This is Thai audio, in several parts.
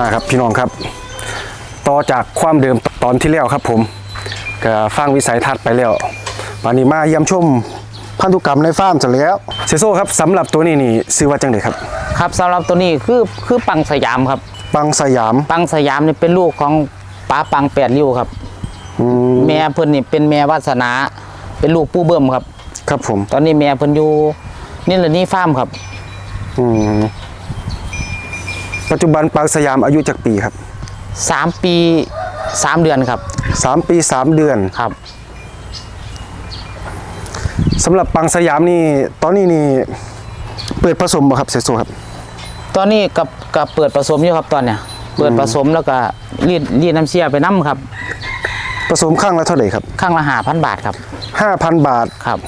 มาครับพี่น้องครับ ต่อจากความเดิมตอนที่แล้วครับผมก็ฟังวิสัยทัศน์ไปแล้ววันนี้มาเยี่ยมชมพันธุกรรมในฟาร์มเสร็จแล้วเซโซครับสำหรับตัวนี้นี่ซื้อว่าจังไดครับ ครับสำหรับตัวนี้คือคือปังสยามครับ ปังสยาม ปังสยามนี่เป็นลูกของป้าปังแปดริ้วครับอืมแม่เพิ่นนี่เป็นแม่วาสนา เป็นลูกปู่เบิ่มครับ ครับผม ตอนนี้แม่เพิ่นอยู่นี่แหละนี่ฟาร์มครับ อืม ปัจจุบันปังสยามอายุจากปีครับ สามปีสามเดือนครับ สามปีสามเดือนครับ สำหรับปังสยามนี่ตอนนี้นี่เปิดผสมบ่ครับเซโซครับ ตอนนี้กับกับเปิดผสมอยู่ครับตอนเนี้ยเปิดผสมแล้วก็รีดรีดน้ำเชี่ยไปน้ำครับ ผสมข้างละเท่าไหร่ครับข้างละหาพันบาทครับ5,000บาทครับ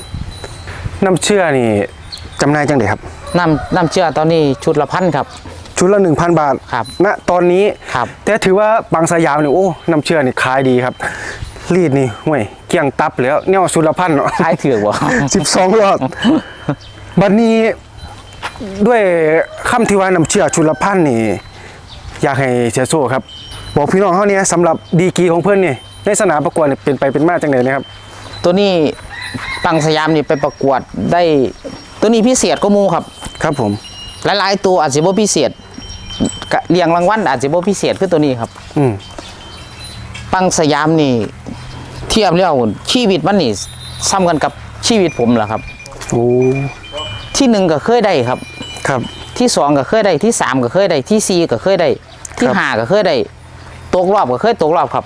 น้ำเชื่อนี่จำหน่ายจังไดครับน้ำน้ำเชี่ยตอนนี้ชุดละพันครับ ชุดละ 1,000 บาทครับณตอนนี้ครับแต่ถือว่าบางสยามนี่โอ้น้ำเชื่อนี่ขายดีครับ รีดนี่ห่วยเกลี้ยงตับแล้วเนี่ยสุดละพันเนาะขายถือกบ่สิบสองรอบบัดนี้ด้วยคำที่ว่าน้ำเชื่อชุดละพันนี่ อยากให้เชยโซครับ บอกพี่น้องเขาเนี่ยสำหรับดีกรีของเพื่อนนี่ในสนามประกวดนี่เป็นไปเป็นมาจังไดนะครับ ตัวนี้ปังสยามนี่ไปประกวดได้ตัวนี้พิเศษก็มูครับ ครับผม หลายๆตัวอาจจะบ่พิเศษ กะเรียงรางวัลอาจจะบ่พิเศษคือตัวนี้ครับ อืมปังสยามนี่ เทียบแล้วชีวิตมันนี่ซ้ำกันกับชีวิตผมแหละครับ โอ้ที่หนึ่งก็เคยได้ครับ ครับ ที่สองก็เคยได้ที่สามก็เคยได้ที่สี่ก็เคยได้ ที่ครับห้าก็เคยได้ตกรอบก็เคยตกรอบครับ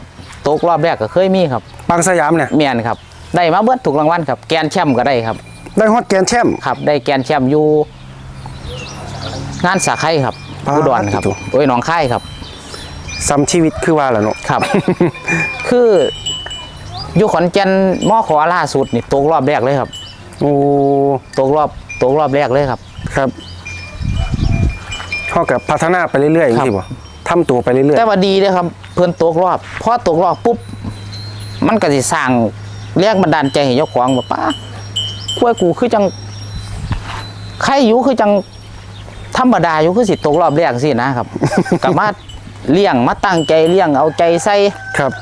ตกรอบแรกก็เคยมีครับบางสยามเนี่ยแม่นครับได้มาเบิดถูกรางวัลครับ แกนแชมป์ก็ได้ครับ ได้ฮอตแกรนด์แชมป์ครับ ได้แกนแชมป์อยู่ งานสาไข่ครับปาด อุดรครับถูกโอ้ยหนองค่ายครับซ้ำชีวิตคือว่าแหละเนาะครับ คืออยู่ขอนแก่นมอขอล่าสุดนี่ตกรอบแรกเลยครับโอ้ตกรอบตกรอบแรกเลยครับ ครับเขากับพัฒนาไปเรื่อยๆอย่างครับที่บ่ทำตัวไปเรื่อยแต่ว่าดีเลยครับ เพิ่นตกรอบพอตกรอบปุ๊บมันก็สิสร้างแรงบันดาลใจให้เจ้าของว่าป้ากล้วยกูคือจังใครอยู่คือจัง ธรรมดาอยู่คือสิตกรอบแรกสินะครับกลับมาเลี้ยงมาตั้งใจเลี้ยงเอาใจใส่ๆครับ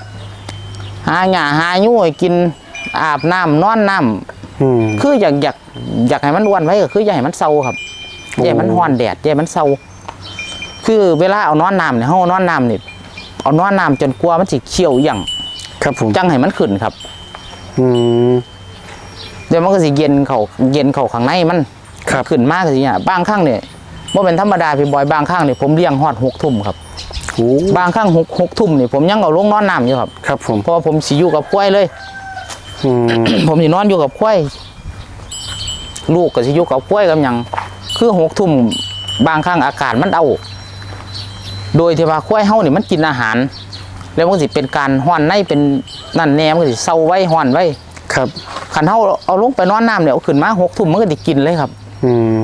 หาหญ้าหายู่ให้กินอาบน้ำนอนน้ำอืมคืออยากอยากอยากให้มันอ้วนไว้ก็คืออยากให้มันเศร้าครับโอ้ อยากให้มันฮ้อนแดดอยากให้มันเศร้าคือเวลาเอานอนน้ำเนี่ยเฮานอนน้ำนี่เอานอนน้ำจนกลัวมันสิเขียวอหย่างครับผมจังให้มันขึ้นครับอืม เดี๋ยวมันก็สิเย็นเขาเย็นเขาข้างในมันครับ ขึ้นมากสิเนี่ยบางครั้งเนี่ย ว่าเป็นธรรมดาพี่บอยบางครั้งเนี่ยผมเลี้ยงฮอดหกทุ่มครับโอ้บางครั้งหกหกทุ่มเนี่ยผมยังเอาลงนอนน้ำอยู่ครับ ครับผมเพราะว่าผมสิอยู่กับควายเลย อืม ผมสินอนอยู่กับควายลูกก็สิอยู่กับควายกับหยังคือหกทุ่มบางครั้งอากาศมันเอา โดยที่ว่าควายเฮานี่มันกินอาหาร แล้วมันก็สิเป็นการห้อนในเป็นนั่นแนมนก็สิเศร้าไว้ห้อนไว้ครับ ขันเฮาเอาลงไปนอนน้ำเนี่ยเอาขึ้นมาหกทุ่มมันก็สิกินเลยครับ อืม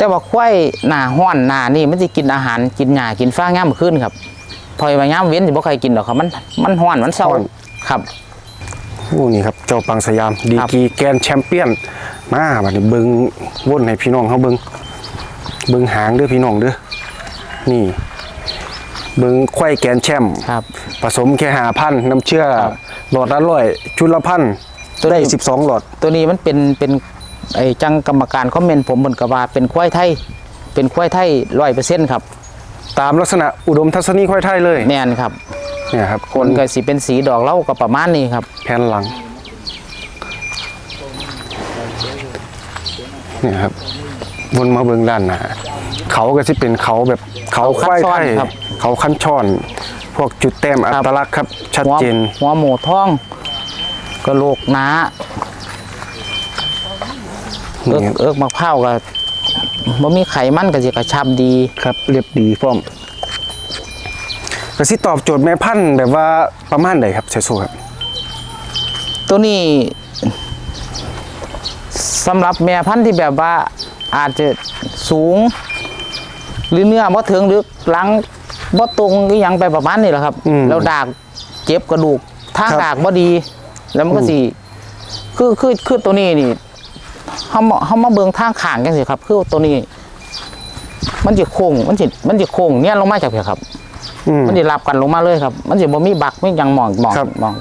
แต่ว่าควายหน้าห้อนหน้านี่มันสิกินอาหารกินหญ้ากินฟ้าง่ามขึ้นครับพอยว่ายามเว้นสิบ่ใครกินหรอกครับ มันมันห้อนมันเศร้าครับโอ้นี่ครับเจ้าปังสยามดีครับกรีแกรนด์แชมเปี้ยนมาบัดนี้เบิ่งวนให้พี่น้องเขาเบิ่งเบิ่งหางเด้อพี่น้องเด้อนี่ เบิ่งควายแกรนด์แชมป์ครับผสมแค่หาพันน้ำเชื่อครับหลอดละร้อยชุดละพันตัวนี้ได้สิบสองหลอด ตัวนี้มันเป็นเป็น ไอ้จังกรรมการคอมเมนต์ผมเหมือนกับว่าเป็นควายไทย เป็นควายไทยร้อยเปอร์เซ็นต์ครับตามลักษณะอุดมทัศนีควายไทยเลยแน่นครับเนี่ยครับคนก็สิเป็นสีดอกเหล่าก็ประมาณนี้ครับ แผ่นหลังเนี่ยครับวนมาเบิ่งด้านหน้าเขาก็สิเป็นเขาแบบเขาควายไทยเขาคันช่อนครับเขาขั้นช่อน พวกจุดแต้มอัตลักษณ์ครับ ชัดหัวเจนหัวหมูท้องกระโหลกหนา เอิกนี่ครับเอิกมะพร้าวก็บ่มีไขมันก็สิกระชับดีครับ เรียบดีพร้อมก็สิตอบโจทย์แม่พันธุ์แบบว่าประมาณไหนครับเซซูครับตัวนี้สำหรับแม่พันธุ์ที่แบบว่าอาจจะสูง หรือเนื้อบ่ถึงหรือหลังบ่ตรงหรือหยังไปประมาณนี้แหละครับอืมแล้วดากเจ็บกระดูกทางครับดากบ่ดี แล้วมันก็สิคือคือคือตัวนี้นี่ เฮามาเฮามาเบิ่งทางข้างจังซี่ครับ คือตัวนี้ มันจะโค้งมันสิมันจะโค้งเนี่ยลงมาจากเพียครับอืมมันจะรับกันลงมาเลยครับ มันจะบ่มีบักไม่ยังมองมองครับมอง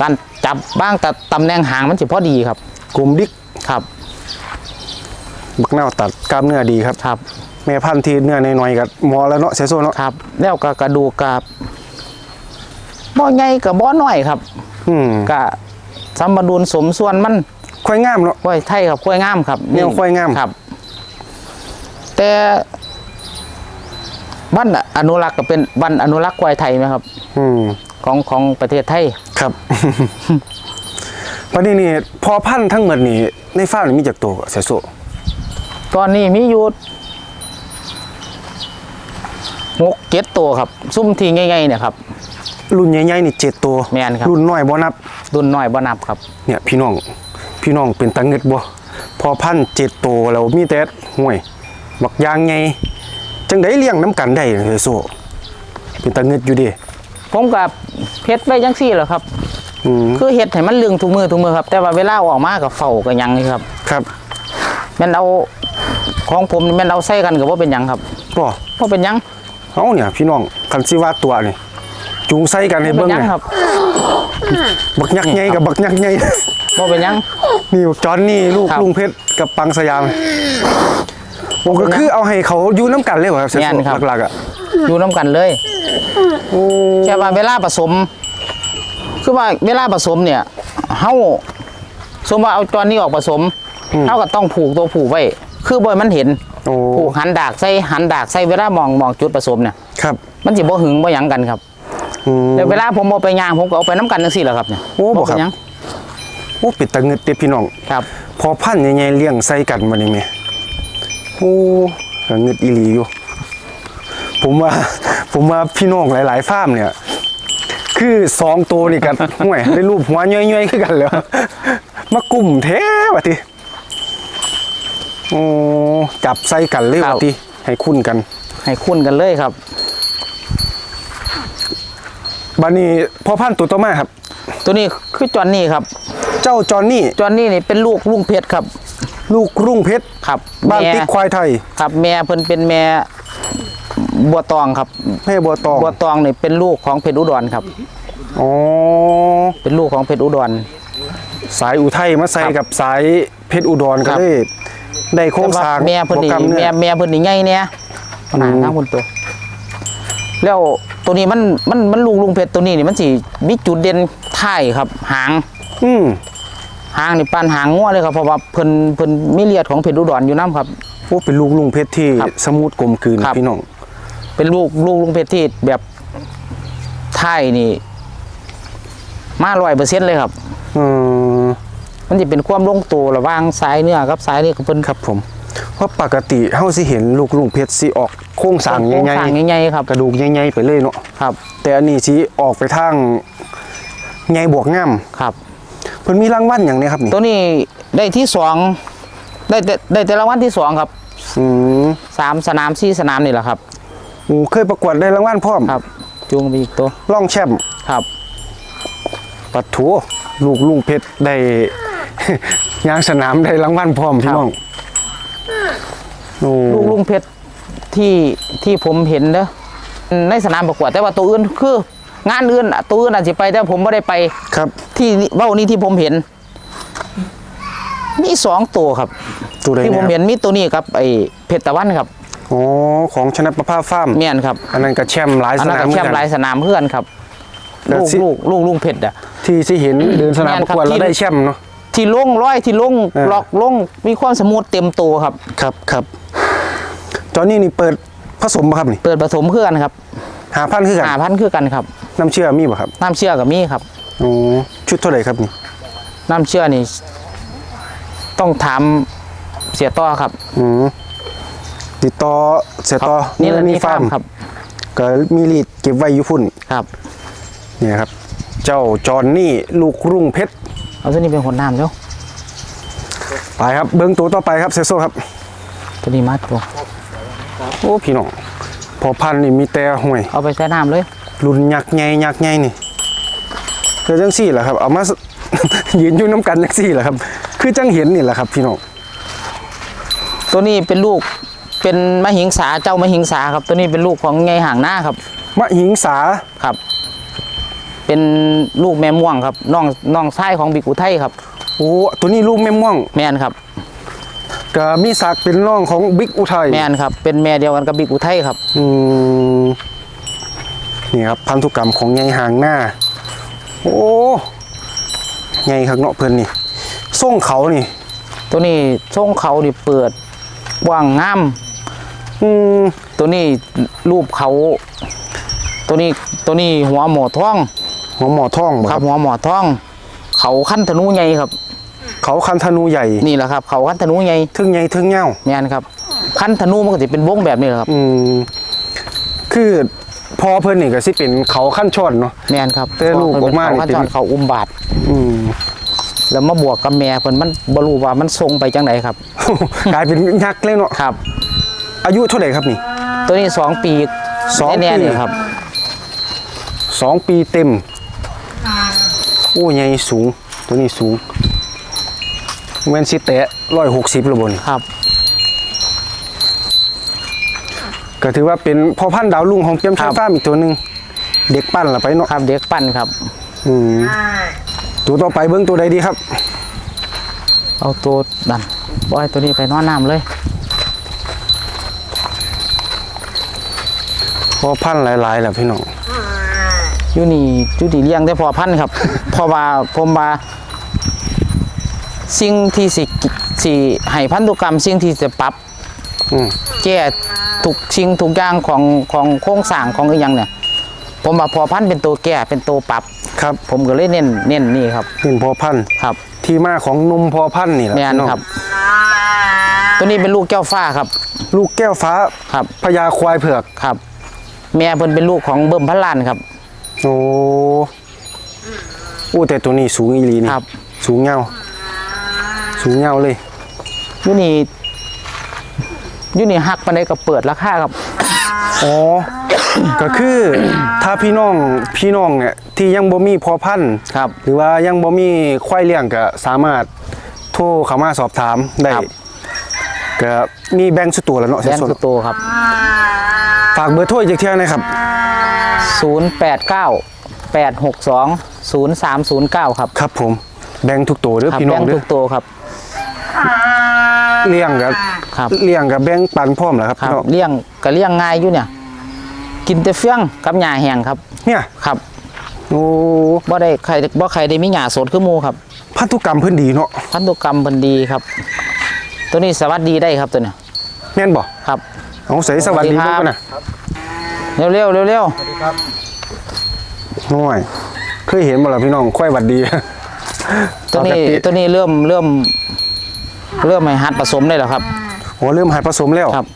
การจับบ้างแต่ตำแหน่งหางมันจะพอดีครับกลมดิกครับบักหน้าวตัดกล้ามเนื้อดีครับครับแม่พันธุ์ที่เนื้อน้อยๆกับหมอแล้วเนาะเสียโซเนาะครับ แล้วก็กระดูกกับบ่ใหญ่กับบ่น้อยครับ อืมก็สมดุลสมส่วนมัน ค่อยงามเนาะ กล้วยไทยครับกล้วยงามครับแนวกล้วยงาม ครับ แต่บ้านอนุรักษ์ก็เป็นบ้านอนุรักษ์กล้วยไทยไหมครับ อืมของของประเทศไทย ครับ วันนี้นี่พอพันธุ์ทั้งหมดนี่ในฟาร์มนี่มีจากตัวเสียโซตอนนี้มีอยู่หกเจ็ดตัวครับ ซุ่มทีง่ายๆเนี่ยครับ รุ่นใหญ่ๆนี่เจ็ดตัวแม่นครับ รุ่นน้อยบ่นับดุนน้อยบ่นับครับ เนี่ยพี่น้อง พี่น้องเป็นตังเงิดบ่พอพันธุ์เจ็ดตัวแล้วมีแต่ห่วยบักยางไงจังได้เลี้ยงน้ำกันได้เสียโซเป็นตังเงิดอยู่เดิผมกับเพชรไปจังซี่แหละครับอืมคือเฮ็ดให้มันเลึงทุกมือทุกมือครับ แต่ว่าเวลาเอาออกมากับเฝ้ากับยังนี่ครับ ครับแม่นเอาของผมนี่แม่นเอาใส่กันกับว่าเป็นหยังครับบ่ว่าเป็นหยังเอาเนี่ยพี่น้องคันสิว่าตัวนี่จูงใส่กันให้เป็เบิ่นงหยังเนี่ยครับบักยักษ์ใหญ่กับบักยักษ์ให ญ่ว่าเป็นหยัง นี่จอนนี่ลูกครับลุงเพชรกับปังสยามผมก็คือเอาให้เขาอยู่น้ำกันเลยเหรอครับเสียแม่นครับ หลักๆอะอยู่น้ำกันเลยโอ้แค่ว่าเวลาผสม คือว่าเวลาผสมเนี่ยเฮาสมมติว่าเอาจอนนี้ออกผสมเฮาก็ต้องผูกตัวผูกไว้ คือบ่ให้มันเห็น โอ้ผูกหันดากใส่หันดากใส่เวลามองมองจุดผสมเนี่ย ครับมันสิบ่หึงบ่หยังกันครับ อืม แต่เวลาผมเอาไปย่างผมก็เอาไปน้ำกันจังซี่แหละครับเนี่ยโอ้บ่ครับ เป็นหยัง โอ้เป็ดตะเงิดเด้พี่น้องครับ พอพันธุ์ใหญ่ๆเลี้ยงใส่กันมานี่แม่โอ้ตะเงิดอีหลีอยู่ ผมว่าผมว่าพี่น้องหลายๆฟาร์มเนี่ย คือสองตัวนี่กันห่วยได้รูปหัวย่อยๆคือกันแล้วมากลุ่มแท้วะทีโอ้จับใส่กันเลยวะทีให้คุ้นกัน ให้คุ้นกันเลยครับบัดนี้พอพันธุ์ตัวต่อมาครับ ตัวนี้คือจอนนี่ครับ เจ้าจอนนี่จอนนี่นี่เป็นลูกลุงเพชรครับ ลูกรุ่งเพชรครับบ้านแม่ติ๊กควายไทยครับ แม่เพิ่นเป็นแม่บัวตองครับแม่บัวตองบัวตองนี่เป็นลูกของเพชรอุดรครับ อ๋อเป็นลูกของเพชรอุดร สายอุทัยมาใส่ครับกับสายเพชรอุดรคก็รับเลยได้โครงสร้างแม่เพิ่นนี่โปรกรรแม่เนี่ยแม่เพิ่นนี่ใหญ่เนี่ยขนาดอืมน้ำคนตัว แล้วตัวนี้มันมันมันลูกลุงเพชรตัวนี้นี่มันสิมีจุดเด่นท้ายครับ หาง อืมหางนี่ปานหางงัวเลยครับเพราะว่าเพิ่นเพิ่นมีเลียดของเพชรอุดรอยู่น้ำครับ โอ้เป็นลูกลุงเพชรที่ครับสมูทกลมกลืนครับ พี่น้อง เป็นลูกลูกลุงเพชรที่แบบท้ายนี่ มาร้อยเปอร์เซ็นต์เลยครับ อืมมันจะเป็นความลงตัวระหว่างสายเนื้อกับสายนี่เพิ่นครับผมเพราะปกติเฮาสิเห็นลูกลุงเพชรสิออกโครงสร้างโครงใหญ่สร้างใหญ่ๆครับๆกระดูกใหญ่ๆไปเลยเนาะครับ แต่อันนี้สิออกไปทางใหญ่บวกงาม ครับ เพิ่นมีรางวัลหยังเนี่ยครับนี่ตัวนี้ได้ที่สองได้แต่ได้แต่รางวัลที่สองครับอืมสามสนามสี่สนามนี่แหละครับ โอ้เคยประกวดได้รางวัลพร้อมครับ จูงไปอีกตัวร่องแชมป์ครับ ปัดถูลูกลุงเพชรได้ ยางสนามได้รางวัลพร้อมพี่น้องโอ้ลูกลุงเพชรที่ที่ผมเห็นเนอะในสนามประกวดแต่ว่าตัวอื่นคือ งานอื่นอะตัวอื่นอาจจะไปแต่ผมไม่ได้ไปครับ ที่เบ้านี้ที่ผมเห็น มีสองตัวครับตัวใดที่ผมเนี่ยเห็นมีตัวนี้ครับไอ้เพชรตะวันครับอ๋อของชนะประภาฟาร์มเมียนครับอันนั้นก็แชมป์หลายอัสนนั้นนามกับเหมืแชอนมกัป์หลายนสนามเพื่อนครับแต่ลูกสิลูกลูกลุงเพชรอะที่ที่เห็นเดินสนามแม่นประครับกวดแล้วที่ได้แชมป์เนาะที่ลงร้อยที่ลงเออล็อกลงมีความสมูทเต็มตัวครับ ครับครับจอนนี่นี่เปิดผสมป่ะครับนี่เปิดผสมเพื่อนครับหาพันคือกันหาพันคือกันครับ น้ำเชื่อมีป่ะครับน้ำเชื่อกับมีครับอ๋อชุดเท่าไหร่ครับนี่น้ำเชื่อนี่ ต้องถามเสียต่อครับ อืมติดต่อเสียต่อนี่แหละมีนี่ฟาฟาร์ร์มมครับก็มีลีดเก็บไว้อยู่พุ่นครับเนี่ยครับ เจ้าจอนนี่ลูกรุ่งเพชรเอาตัวนี้เป็นคนน้ำเจ้าไปครับเบิ้งตัวต่อไปครับเซโซครับ ตัวนี้มัดตัวโอ้พี่น้องพอพันธุ์นี่มีแต่ห่วย เอาไปใส่น้ำเลย รุ่นยักษ์ใหญ่ยักษ์ใหญ่นี่คือจังซี่แหละครับเอามายืนอยู่น้ำกันจังซี่แหละครับ คือจังเห็นนี่แหละครับพี่น้องตัวนี้เป็นลูกเป็นมหิงสาเจ้ามหิงสาครับ ตัวนี้เป็นลูกของไงห่างหน้าครับมะหิงสาครับ เป็นลูกแม่ม่วงครับน้องน้องชายของบิ๊กอุทัยครับโอ้ตัวนี้ลูกแม่ม่วง แมนครับก็มีศักดิ์เป็นน้องของบิ๊กอุทัยแมนครับเป็นแม่เดียวกันกับบิ๊กอุทัยครับ อืม นี่ครับพันธุกรรมของไงหางหน้า โอ้ไงข้างเนาะเพิ่นนี่ส่งเขานี่ ตัวนี้ช่งเขาดิเปิดกว้างงามอืมตัวนี้รูปเขา ตัวนี้ตัวนี้หัวหมอท้องหัวหมอท่องบ่คครัรับบหัวหมอท้อง เขาขั้นธนูใหญ่ครับ เขาคันธนูใหญ่นี่แหละครับ เขาขั้นธนูใหญ่ทึ่งใหญ่ทึ่งเง่าแมนครับขั้นธนูมันก็จะเป็นวงแบบนี้แหละครับ อืมคือ พอเพิ่นนี่ก็สิเป็นเขาขั้นช่อนเนาะ แมนครับแต่ลูกออกมาเขาขั้นนี่เป็น จอนเขาอุ้มบาดอืม แล้วมาบวกกับแม่เพิ่นมันบ่รู้ว่ามันทรงไปจังไดครับ กลายเป็นยักษ์เลยเนาะครับ อายุเท่าไหร่ครับนี่ ตัวนี้สองปีสองแน่ปีๆเลยครับ สองปีเต็ม โอ้ใหญ่สูง ตัวนี้สูงแม่นสิแตะร้อยหกสิบระบนครับ ก็ถือว่าเป็นพ่อพันธุ์ดาวลุงของเปียมครัชาบฟ้าร์มอีกตัวหนึ่งเด็กปั้นละไปเนาะครับเด็กปั้นครับ อืมตัวต่อไปเบิ้งตัวใดดีครับ เอาตัวดันบอยตัวนี้ไปนอนน้ำเลยพ่อพันธุ์หลายๆแหละพี่น้องอยู่นี่อยู่นี่เลี้ยงได้พอพันธุ์ครับ เพราะว่าผมว่าสิ่งที่สิสิให้พันธุกรรมสิ่งที่จะปรับอืม แก้ทุกสิ่งทุกอย่างของของโครงสร้างของอีหยังเนี่ย ผมว่าพอพันธุ์เป็นตัวแก้เป็นตัวปรับครับ ผมก็เลยเน้นเน้นนี่ครับเป็นพ่อพันธุ์ครับ ที่มาของนมพ่อพันธุ์นี่แหละแม่นพี่น้องครับ ตัวนี้เป็นลูกแก้วฟ้าครับ ลูกแก้วฟ้าครับพญาควายเผือกครับ แม่เพิ่นเป็นลูกของเบิ่มพันล้านครับโอ้โอ้แต่ตัวนี้สูงอีหลีนี่ครับ สูงเงาสูงเงาเลยอยู่นี่อ ยู่นี่หักปานใดก็เปิดราคาครับ อ๋อ ก็คือถ้าพี่น้องพี่น้องเนี่ยที่ยังบ่มีพอพันธุ์ครับ หรือว่ายังบ่มีควายเลี้ยงก็สามารถโทรเข้ามาสอบถามได้ครับ ก็มีแบ่งสุดตัวแล้วเนาะแบนส่วนสุดโตครับ ฝากเบอร์โทรอีกเที่ยนะครับ 089 862 0309 ครับครับผมแบ่งทุกตัวเด้อครับพี่น้แบองงเด้ทุอกโตครับ เลี้ยงกับ ครับเลี้ยงกับแบ่งปันพร้อมแหละครับครัพี่บน้องเลี้ยงก็เลี้ยงง่ายอยู่เนี่ย กินแต่เฟื่องกับหญ้าแห้งครับเนี่ยครับโอ้บ่ได้ใครบ่ใครได้มีหญ้าสดคือหมู่ครับ พันธุกรรมเพิ่นดีเนาะพันธุกรรมเพิ่นดีครับ ตัวนี้สวัสดีได้ครับตัวเนี้ยแม่นบ่ครับเอาใส่สวัสดีสวัสดีครับเพิ่นก่อนน่ะเร็วเร็วเร็วเร็วน้อยเคยเห็นบ่ล่ะพี่น้องควายหวัดดีตัวนี้ปกติตัวนี้เริ่มเริ่ม เริ่มให้หัดผสมได้แล้วครับ โอ้เริ่มหัดผสมแล้วครับ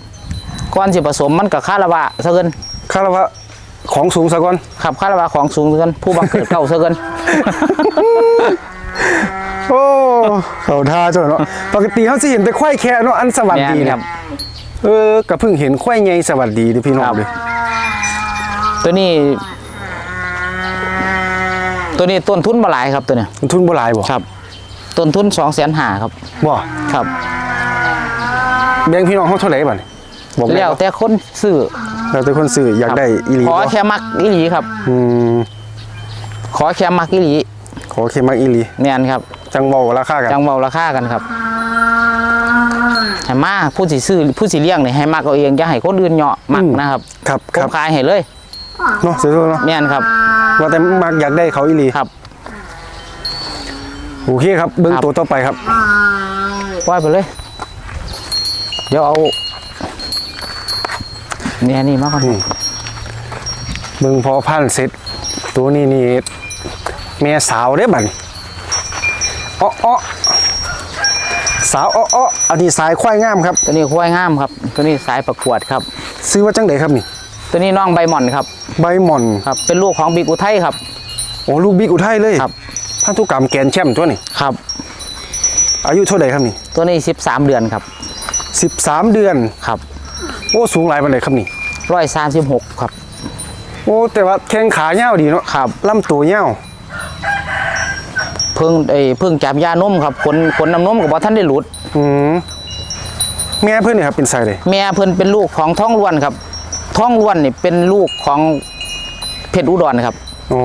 ก่อนสิผสมมันกับคาราบะซะเกินคารวะของสูงซะก่อนครับคาราบะของสูงซะเกินผู้บังเกิดเก่าซะเกินโอ้เขาท่าจ้ะเนาะปกติเขาสิเห็นแต่ควายแค่เนาะอันสวัสดีแม่นเนี่ครัยบเออก็เพิ่งเห็นควายไงสวัสดีเด้อพี่น้องครับเด้อตัวนี้ ตัวนี้ต้นทุนบ่หลายครับตัวเนี้ยมันทุนบ่หลายบ่ครับต้นทุนสองแสนหาครับบ่ครับ แบ่งพี่น้องเฮาเท่าไหร่บัดนี้บอกได้แล้วบ่แต่คนซื้อแล้วแต่คนซื้ออยากครับได้อีหลีขอบ่แค่มักอีหลีครับ อืมขอแค่มักอีหลีขอเคมักอีหลีแม่นครับจังเว้าราคากันจังเบาราคากันครับให้มาผู้สิซื้อผู้สิเลี้ยงนี่ให้มักเอาเองอย่าให้คนอื่นเหยาะมักนะครับครับผคมรับขายให้เลยเนาะเสียๆเนาะแม่นครับ ว่าแต่มักอยากได้เขาอีหลีครับ โอเคครับเบิ่งครับตัวต่อไปครับปล่อยไปเลย เดี๋ยวเอาเนี่ยนี่มาก่อนอืมเบิ่งพอพันเสร็จ ตัวนี้นี่แม่สาวได้บัดนี้อ้ออ้อสาวอ้ออ้ออันนี้สายควายงามครับ ตัวนี้ควายงามครับ ตัวนี้สายประกวดครับ ซื้อว่าจังไดครับนี่ ตัวนี้น้องใบหม่อนครับ ใบหม่อนครับ เป็นลูกของบิ๊กอุทัยครับ โอ้ลูกบิ๊กอุทัยเลยครับพันธุกรรมแกนแชมป์ตัวนี้ครับ อายุเท่าใดครับนี่ ตัวนี้สิบสามเดือนครับ 13 เดือน ครับโอ้สูงหลายปานใดครับนี่ร้อยสามสิบหกครับ โอ้แต่ว่าแข้งขายาวดีเนาะครับ ลำตัวยาวเพิ่งไอ้เพิ่งจับยานมครับขนขนน้ำนมกับว่าท่านได้หลุด อืมแม่เพิ่นนี่ครับเป็นไสเลยแม่เพิ่นเป็นลูกของท้องล้วนครับ ท้องล้วนนี่เป็นลูกของเพชรอุดรครับ โอ้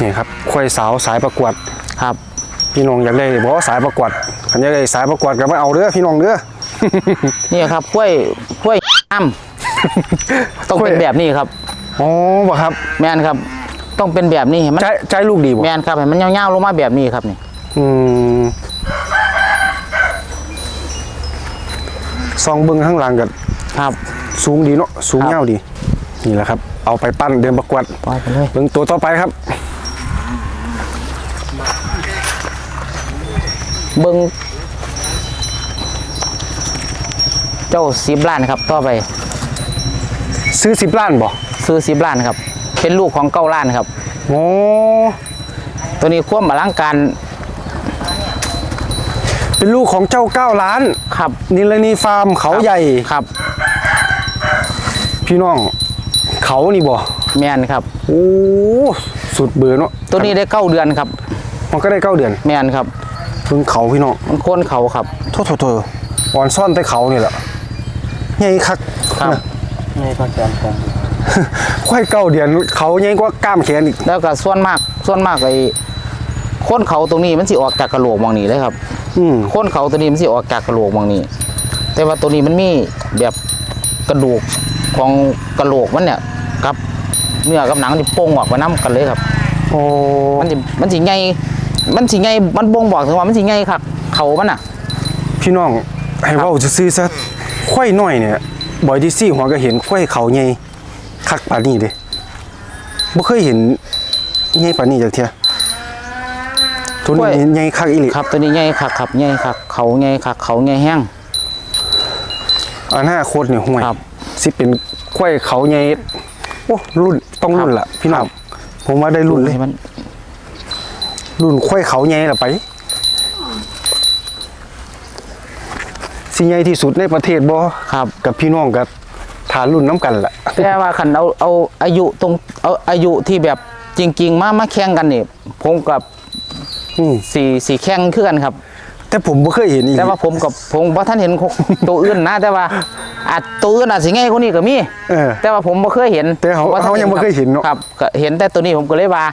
นี่ครับควายสาวสายประกวด ครับ พี่น้องอยากได้บอกว่าสายประกวด คันอยากได้สายประกวดก็มาเอาเด้อพี่น้องเด้อ นี่ครับกล้วยกล้วยอ้ำต้องเป็นแบบนี้ครับอ๋อบ่ครับ แมนครับ ต้องเป็นแบบนี้ให้มันใจใจลูกดีบ่แมนครับให้มันยาวๆลงมาแบบนี้ครับนี่อืมซองเบิ่งข้างหลังก็ครับ สูงดีเนาะสูงครับยาวดี นี่แหละครับ เอาไปปั้นเดินประกวดปล่อยไปเลยเบิ่งตัวต่อไปครับ เบิ้งเจ้าสิบล้านครับต่อไป ซื้อ10ล้านบ่ซื้อสิบล้านครับ เป็นลูกของเก้าล้านครับ โอ้ตัวนี้ควบอลังการเป็นลูกของเจ้าเก้าล้านครับนิลนีฟาร์มเขาใหญ่ครับ พี่น้อง เขานี่บ่แมนครับโอ้สุดเบื่อเนาะตัวนี้ได้เก้าเดือนครับ มันก็ได้เก้าเดือน แมนครับเพิ่งเขาพี่น้องมันโค่นเขาครับโทษโทษโทษอ่อนซ่อนแต่เขานี่แหละใหญ่คักครับนะในคอนแกนผมควายเก้าเดือนเขาใหญ่กว่ากล้ามแขนอีกแล้วก็ส่วนมากส่วนมากไอ้โค่นเขาตรงนี้มันสิออกจากกระโหลกมองนี้เลยครับอืมโค่นเขาตัวนี้มันสิออกจากกระโหลกมองนี้ แต่ว่าตัวนี้มันมีแบบกระดูกของกระโหลกมันเนี่ยกับเนื้อกับหนังนี่โป่งออกมาน้กันเลยครับโอ้มันสิมันสิไง มันสิไงมันบ่งบอกถึงว่ามันสิไงครับเขามันน่ะ พี่น้องให้เว่าจะซื้อๆซะควายน้อยเนี่ยบ่อยที่ซี่หัวก็เห็นควายเขาใหญ่คักปานนี้เด้บ่เคยเห็นใหญ่ปานนี้จักเที่ยตัวควายนี้ใหญ่คักอีหลีครับตัวนี้ไงครับครับไงครับเขาไงครับเขาไงแห้ง อนาคตเนี่ยห่วยครับ สิเป็นควายเขาใหญ่โอ้รุ่นต้องรุ่นละพี่น้องผมว่าได้รุ่นเลย ให้มัน รุ่นควายเขาใหญ่ละไป สิใหญ่ที่สุดในประเทศบ่ครับ กับพี่น้องกับฐานรุ่นน้ำกันล่ะแต่ว่าคันเอาเอาอายุตรงเอาอายุที่แบบจริง ๆ มามาแข่งกันนี่ผมกับอืมสี่สี่แข่งคือกันครับ แต่ผมบ่เคยเห็นอีกแต่ว่าผมกับผมว่าท่านเห็นตัวอื่นนะ แต่ว่าอาจตัวอื่นอาจสิง่ายกว่านี้ก็มี เออ แต่ว่าผมบ่เคยเห็นแต่เขาผมว่ท่เขายังบ่เคยเห็นเนอะ ครับก็เห็นแต่ตัวนี้ผมก็เลยว่า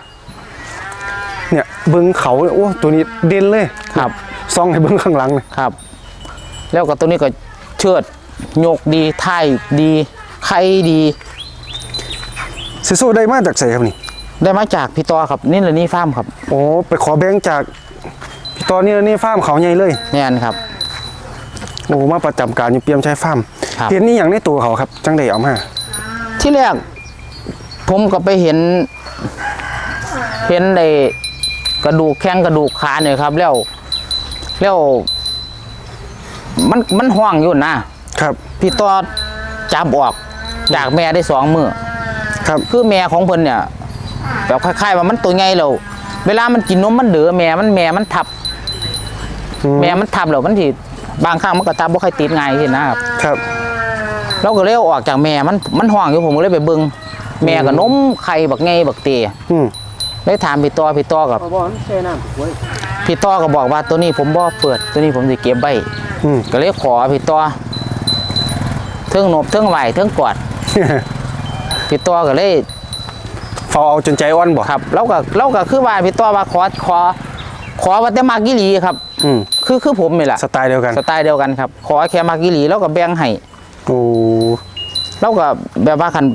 เนี่ยเบิ่งเขาโอ้ตัวนี้เด่นเลยครับ ซองให้เบิ่งข้างหลังเลยครับ แล้วก็ตัวนี้ก็เชิดโยกดีท่ายดีไข่ดีซิโซได้มาจากไสครับนี่ได้มาจากพี่ต่อครับนี่เลยนี่ฟาร์มครับโอ้ไปขอแบงค์จากพี่ตอนนี้นี่ฟาร์มเขาใหญ่เลยแน่นครับโอ้มาประจำการอยู่เปียมใช้ฟาร์มครับเห็นนี่อย่างในตัวเขาครับ จังได้เอามา ที่แรกผมก็ไปเห็น เห็นใน กระดูกแข้งกระดูกขาเนี่ยครับ แล้วแล้วมันมันห่วงอยู่นะครับ พี่ต่อจับออกจากแม่ได้สองมือครับ คือแม่ของเพิ่นเนี่ยแบบคล้ายๆว่ามันตัวใหญ่แล้วเวลามันกินนมมันเดือแม่มันแม่มันทับอืมแม่มันทับแล้วมันสิบางครั้งมันก็ทับบ่ค่อยติดง่ายสินะครับ ครับ เราก็เลยเอาออกจากแม่มันมันห่วงอยู่ผมก็เลยไปเบิ่งแม่ก็นมไข่บักไงบักเตอื มเลยถามพี่ต่อพี่ต่อกับบอลแช่น้ำไว้พี่ต่อก็บอกว่าตัวนี้ผมบ่เปิดตัวนี้ผมสิเก็บไว้อืม ก็เลยขอพี่ต่อเทิงนบเทิงไหวเทิงกอดพี่ต่อก็เลยเฝ้าเอาจนใจอ่อนบ่ครับเราก็เราก็คือว่าพี่ต่อว่าขอขอ ขอว่าแต่มากกิลีครับ อืมคือคือผมนี่แหละสไตล์เดียวกันสไตล์เดียวกันครับ ขอแค่มากกิลีแล้วก็แบ่งให้ โอ้ เราก็แบบว่าคัน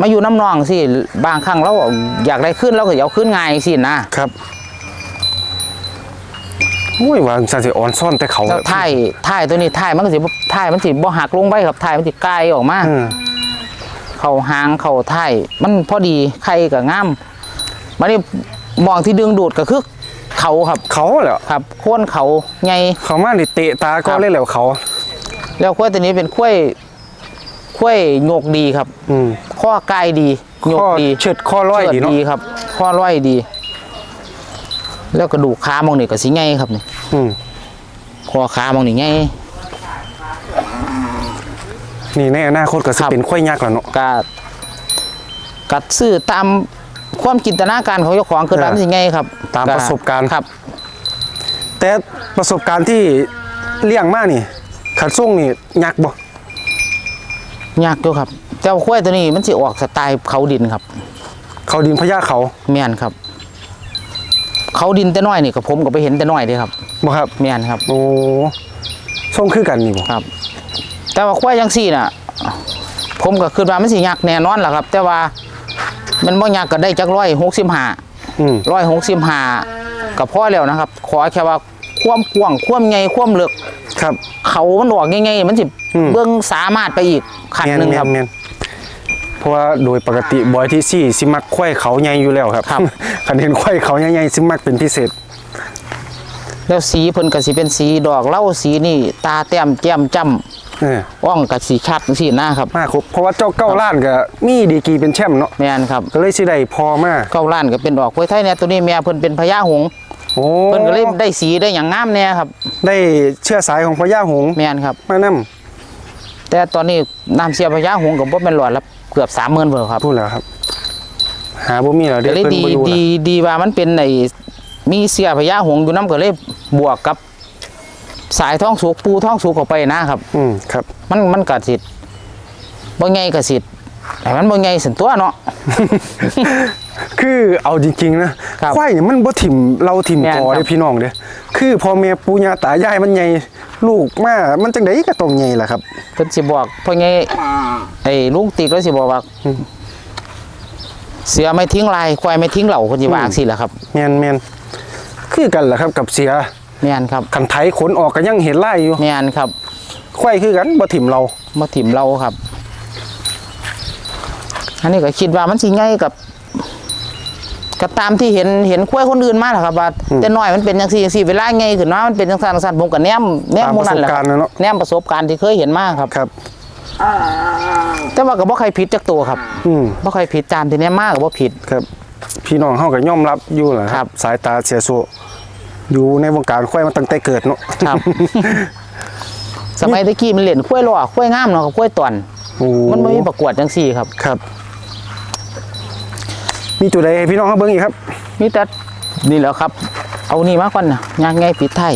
มาอยู่น้ำนองสิบางครั้งเราอยากได้ขึ้นเราก็อยากเอาขึ้นง่ายสินะครับโอ้ยวางสันสิอ่อนซ่อนแต่เขาแล้วท้ายท้ายตัวนี้ท้ายมันก็สิบ่ท้ายมันสิบ่หักลงไปครับท้ายมันสิไกลออกมาอืมเข่าหางเข่าท้ายมันพอดีไข่กับง่ามมันนี่มองที่ดึงดูดก็คือเขาครับเขาแหละครับโค่นเขาไง เขามานี่เตะตาก็ครับเล่นแล้วเขา แล้วกล้วยตัวนี้เป็นกล้วย กล้วยโงกดีครับอืมข้อไกลดีโงข้กอดีเชิดข้อร้อยเชิดีเนาะ ครับ ข้อร้อยดี แล้วกระดูกขามองนี่ก็สิไงครับนี่อืมข้อขามองนี่ไง นี่ในอนาคตก็สิครับ เป็นควายยักษ์แล้วเนาะ กะกัดซื้อตามความจินตนาการของเจ้าของคือเออตามสิไงครับตามประสบการณ์ ครับ แต่ประสบการณ์ที่เลี้ยงมานี่ขัดส่งนี่ยักษ์บ่ ยากอยู่ครับแต่เจ้าควายตัวนี้มันสิออกสไตล์เขาดินครับ เขาดินพญาเขาแม่นครับ เขาดินแต่น้อยนี่กับผมก็ไปเห็นแต่น้อยเด้ครับบ่ครับ แม่นครับโอ้ส่งคือกันนี่บ่ครับ แต่ว่าควายจังซี่น่ะ ผมก็คิดว่ามันสิยากแน่นอนล่ะครับ แต่ว่ามันบ่ยากก็ได้จักร้อยหกสิบห้าอืม ร้อยหกสิบห้าก็พอแล้วนะครับ ขอแค่ว่า ความกว้างความใหญ่ความลึกครับ เขามันออกง่ายๆมันสิอืม เบิ่งสามารถไปอีกขั้นหนึงครับ แม่นเพราะว่าโดยปกติบอยที่ซี่สิมักควายเขาใหญ่อยู่แล้วครับครับ คันเห็นควายเขาใหญ่ๆสิมักเป็นพิเศษ แล้วสีเพิ่นก็สิเป็นสีดอกเหล้าสีนี่ตาแต้มแก้มจ้ำเอออ่องก็สีชัดจังซี่นะครับ มากครับเพราะว่าเจ้าเก้าล้านก็มีดีกรีเป็นแชมป์เนาะแม่นครับ ก็เลยสิได้พอมาเก้าล้านก็เป็นดอกกล้วยไทยเนี่ยตัวนี้แม่เพิ่นเป็นพญาหงส์ โอ้เพิ่นก็เลยได้สีได้อย่างงามแน่ครับ ได้เชื้อสายของพญาหงส์แม่นครับ มานํแต่ตอนนี้น้ำเสียพญาหงส์ก็บ่แม่นหลอดละเกือบ30,000เบิ่ครับพูดแล้วครับ หาบ่มีแล้วเดี๋ก็ยวเลยเพิ่นดีบ่อยู่ดีล่ะดีว่ามันเป็นไอ้มีเสียพญาหงส์อยู่นํก็เลยบวกกับ สายท้องสุกปูท้องสุกเข้าไปนะครับ อืมครับ มันมันก็สิบ่ไงก็สิ แต่มันบ่ไงสินตัวเนาะ คือเอาจริงๆนะครับควายเนี่ยมันบ่ถิ่มเราถิ่มแม่นกอครับเด้พี่น้องเด้คือพ่อแม่ปู่ย่าตายายมันใหญ่ลูกมามันจังไดก็ต้องใหญ่ล่ะครับ เพิ่นสิบอกเพราะไงไอ้ลุงติ๊กแล้วสิบอกว่า เสือไม่ทิ้งลายควายไม่ทิ้งเหล่าเพิ่นสิว่าจังซี่แหละครับแม่นแม่นคือกันล่ะครับกับเสียแม่นครับคันไถขนออกก็ยังเห็นไล่อยู่แม่นครับควายคือกันบ่ถิ่มเรามาถิ่มเราครับ อันนี้ก็คิดว่ามันสิง่ายกับก็ตามที่เห็นเห็นควายคนอื่นมาแหละครับว่าแต่น้อยมันเป็นจังซี่จังซี่เวลาไงขึ้นมามันเป็นจังซั่นจังซั่นผมก็แนมแนมตามหมู่นั่นแหละประสบการณ์นะเนาะแนมประสบการณ์ที่เคยเห็นมาครับครับแต่ว่าก็บ่ใครผิดจักตัวครับ อืมบ่ใครผิดจานที่แนมมาก็บ่ผิดครับ พี่น้องเฮาก็ยอมรับอยู่ล่ะคครัรับบสายตาเสียโซอยู่ในวงการควายมาตั้งแต่เกิดเนาะครับ สมัยตะกี้มันเล่นควายล้อควายงามเนาะกับควายตอนโอ้มันไม่มีประกวดจังซี่ครับครับ มีจุดใดให้พี่น้องเขาเบิ่งอีกครับ มีแต่นี่แหล้วครับ เอานี่มาก่อนนะยางไงปิดไทย